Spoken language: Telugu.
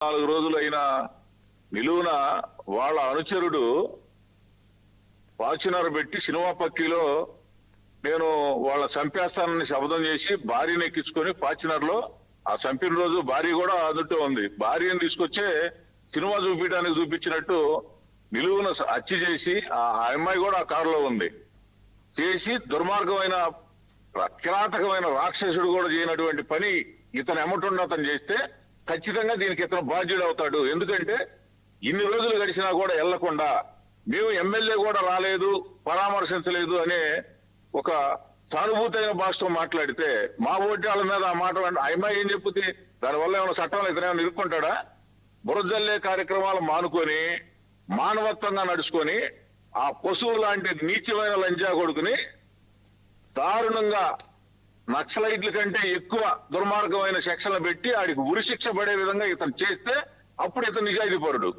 నాలుగు రోజులైన నిలువున వాళ్ళ అనుచరుడు వాచినర్ పెట్టి సినిమా పక్కిలో నేను వాళ్ళ చంపేస్తానని శబ్దం చేసి భార్యను ఎక్కించుకొని ఫార్చునర్లో ఆ చంపిన రోజు భార్య కూడా అందుతూ ఉంది. భార్యను తీసుకొచ్చే సినిమా చూపించడానికి చూపించినట్టు నిలువున హత్య చేసి ఆ అమ్మాయి కూడా ఆ కారులో ఉంది. చేసి దుర్మార్గమైన కిరాతకమైన రాక్షసుడు కూడా చేయనటువంటి పని ఇతను ఎమ్మటుండి అతను చేస్తే ఖచ్చితంగా దీనికి ఇతను బాధ్యుడు అవుతాడు. ఎందుకంటే ఇన్ని రోజులు గడిచినా కూడా వెళ్ళకుండా మేము ఎమ్మెల్యే కూడా రాలేదు పరామర్శించలేదు అనే ఒక సానుభూతైన భాషతో మాట్లాడితే మా ఓటాల వాళ్ళ మీద ఆ మాట వెంట- అమ్మాయి ఏం చెప్పుద్ది? దానివల్ల ఏమైనా చట్టంలో ఇతను ఇరుక్కుంటాడా? బురదల్లే కార్యక్రమాలు మానుకొని మానవత్వంగా నడుచుకొని ఆ పశువు లాంటి నీచమైన లంజా కొడుకుని దారుణంగా నక్సలైట్ల కంటే ఎక్కువ దుర్మార్గమైన శిక్షలు పెట్టి ఆడికి ఉరి శిక్ష పడే విధంగా ఇతను చేస్తే అప్పుడు ఇతను నిజాయితీ పరుడు